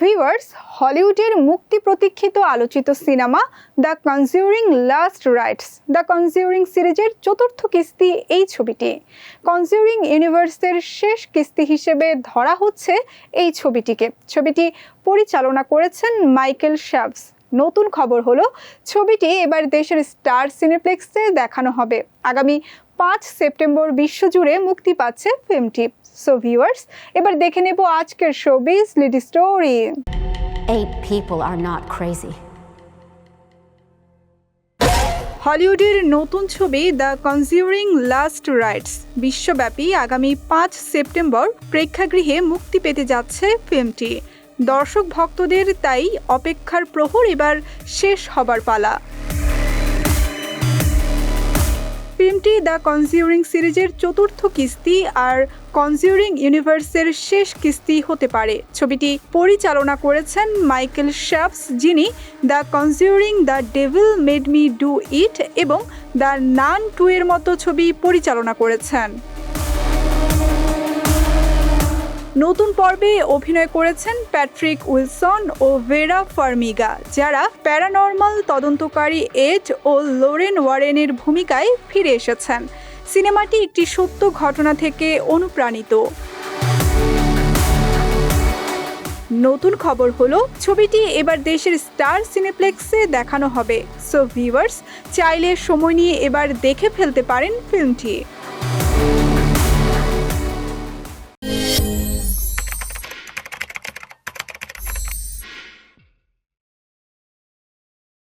Viewers, হলিউডের মুক্তি প্রতীক্ষিত আলোচিত cinema the conjuring last rites. The conjuring সিরিজের চতুর্থ কিস্তি এই ছবিটি। কনজিউরিং ইউনিভার্সের শেষ কিস্তি হিসেবে ধরা হচ্ছে এই ছবিটিকে। ছবিটি পরিচালনা করেছেন মাইকেল শ্যাভস। নতুন খবর হলো ছবিটি এবার দেশের স্টার সিনেপ্লেক্সে দেখানো হবে। আগামী পাঁচ সেপ্টেম্বর বিশ্বজুড়ে মুক্তি পাচ্ছে ফিল্মটি। সো ভিউয়ার্স এবার দেখে নেব আজকের showbiz lead story Eight people are not crazy. হলিউডের নতুন ছবি দ্য কনজিউরিং লাস্ট রাইটস বিশ্বব্যাপী আগামী পাঁচ সেপ্টেম্বর প্রেক্ষাগৃহে মুক্তি পেতে যাচ্ছে ফিল্মটি। দর্শক ভক্তদের, তাই অপেক্ষার প্রহর এবার শেষ হবার পালা। ফিল্মটি দ্য কনজিউরিং সিরিজের চতুর্থ কিস্তি আর কনজিউরিং ইউনিভার্সের শেষ কিস্তি হতে পারে। ছবিটি পরিচালনা করেছেন মাইকেল শ্যাপস, যিনি the conjuring the devil made me do it এবং দ্য নান টু এর মতো ছবি পরিচালনা করেছেন। নতুন পর্বে অভিনয় করেছেন প্যাট্রিক উইলসন ও ভেরা ফার্মিগা, যারা প্যারানর্মাল তদন্তকারী এড ও লোরেন ওয়ারেনের ভূমিকায় ফিরে এসেছেন। সিনেমাটি একটি সত্য ঘটনা থেকে অনুপ্রাণিত। নতুন খবর হলো, ছবিটি এবার দেশের স্টার সিনেপ্লেক্সে দেখানো হবে। সো ভিউয়ার্স চাইলে সময় নিয়ে এবার দেখে ফেলতে পারেন ফিল্মটি।